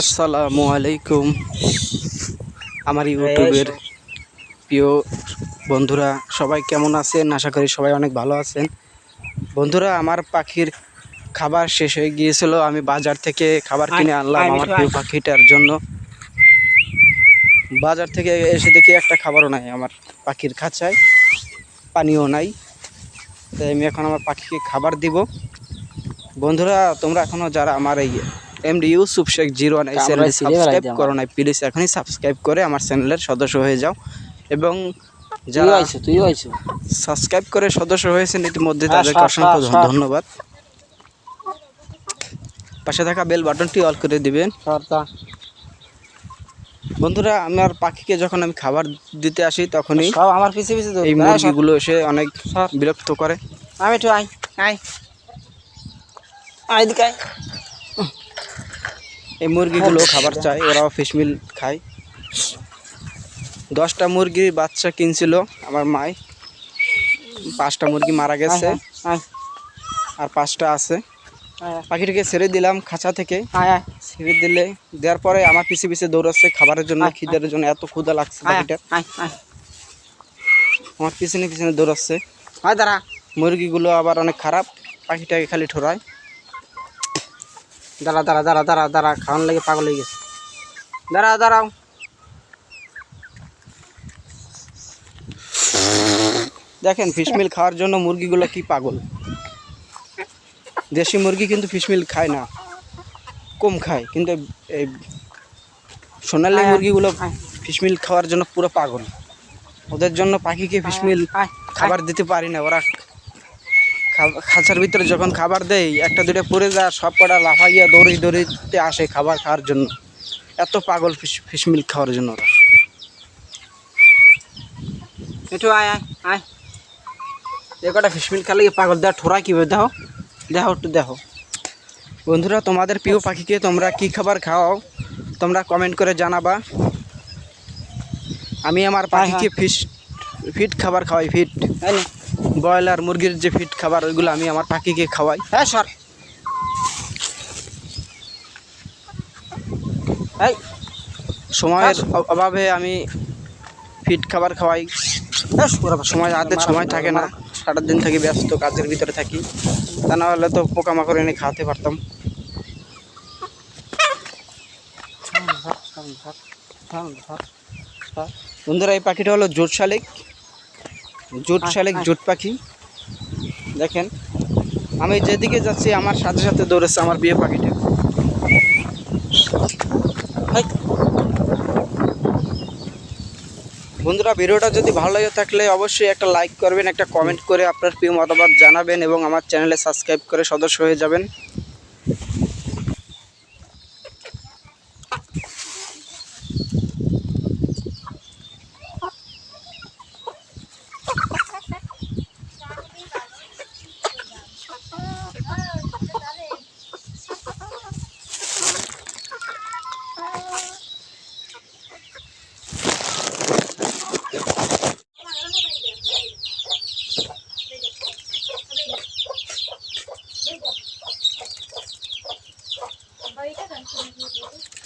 আসসালামু আলাইকুম। আমার ইউটিউবের প্রিয় বন্ধুরা সবাই কেমন আছেন? আশা করি সবাই অনেক ভালো আছেন। বন্ধুরা আমার পাখির খাবার শেষ হয়ে গিয়েছিল। আমি বাজার থেকে খাবার কিনে আনলাম আমার প্রিয় পাখিটার জন্য। বাজার থেকে এসে দেখি একটা খাবারও নাই আমার পাখির খাঁচায়। পানিও নাই। তাই আমি এখন আমার পাখিকে খাবার দিব। বন্ধুরা তোমরা এখনও যারা আমার এই MD Yusuf Sheikh zero one এই চ্যানেলটি সাবস্ক্রাইব করো নাই প্লিজ এখনই সাবস্ক্রাইব করে আমার চ্যানেলের সদস্য হয়ে যাও। এবং যারা আইছো তুইও আইছো। সাবস্ক্রাইব করে সদস্য হয়েছেন ইতিমধ্যে হ্যাঁ, তাদেরকে অসংখ্য সর, সর। ধন্যবাদ। পাশে থাকা বেল বাটনটি অল করে দিবেন। বন্ধুরা আমার পাখিকে যখন আমি খাবার দিতে আসি তখনই সব আমার পিছে পিছে দৌড় এই মুরগিগুলো এসে অনেক। বিরক্ত করে। আমি একটু আই আই। আই দিকে আই এই মুরগিগুলো খাবার চায় ওরাও ফিশমিল খায়। দশটা মুরগির বাচ্চা কিনছিল আমার মাই। পাঁচটা মুরগি মারা গেছে। আর পাঁচটা আছে। পাখিটাকে ছেড়ে দিলাম খাঁচা থেকে। ছেড়ে দিলে দেওয়ার পরে আমার পিছে পিছে দৌড়াচ্ছে খাবারের জন্য খিদের জন্য এত ক্ষুদা লাগছে আই পাখিটা আই আই আমার পিছনে পিছনে দৌড়াচ্ছে। মুরগিগুলো আবার অনেক খারাপ। পাখিটাকে খালি ঠোরায় দাঁড়া দাঁড়া দাঁড়া দাঁড়া দাঁড়া খাওয়ান লাগে পাগল হয়ে গেছে। দাঁড়া দাঁড়াও। দেখেন ফিশমিল খাওয়ার জন্য মুরগিগুলো কি পাগল? দেশি মুরগি কিন্তু ফিশমিল খায় না। কম খায় কিন্তু এই সোনালি মুরগিগুলো। ফিশমিল খাওয়ার জন্য পুরো পাগল। ওদের জন্য পাখিকে ফিশমিল খাবার দিতে পারি না ওরা খাঁচার ভিতরে যখন খাবার দেয় একটা দুটো পড়ে যায় সব কটা লাফাইয়া দৌড়ি দৌড়িতে আসে খাবার খাওয়ার জন্য। এত পাগল ফিশ ফিশমিল খাওয়ার জন্য ওরা। একটু আয় আয় আয়। এ কটা ফিশমিল খালে পাগল? দেওয়া ঠোরা কীভাবে দেখো দেখো একটু দেখো বন্ধুরা তোমাদের প্রিয় পাখিকে তোমরা কি খাবার খাওয়াও তোমরা কমেন্ট করে জানাবা। আমি আমার পাখিকে ফিশ ফিট খাবার খাওয়াই ফিট তাই নে। ব্রয়লার মুরগির যে ফিট খাবার ওইগুলো আমি আমার পাখিকে খাওয়াই। হ্যাঁ সর। এই সময়ের অভাবে আমি ফিট খাবার খাওয়াই। বাচ্চা। সময় হাতে সময় থাকে না। সারা দিন থাকি ব্যস্ত কাজের ভিতরে থাকি। তা না হলে তো পোকামাকড় এনে খাওয়াতে পারতাম। বন্ধুরা এই পাখিটা হলো জোট শালিক জোট আয়, শালিক জুট পাখি। দেখেন আমি যেদিকে যাচ্ছি আমার সাথে সাথে দৌড়েছে আমার বিয়ে পাখিটা। বন্ধুরা ভিডিওটা যদি ভালো লাগে থাকলে অবশ্যই একটা লাইক করবেন একটা কমেন্ট করে আপনার প্রিয় মতামত জানাবেন এবং আমার চ্যানেলে সাবস্ক্রাইব করে সদস্য হয়ে যাবেন। Dan pilih.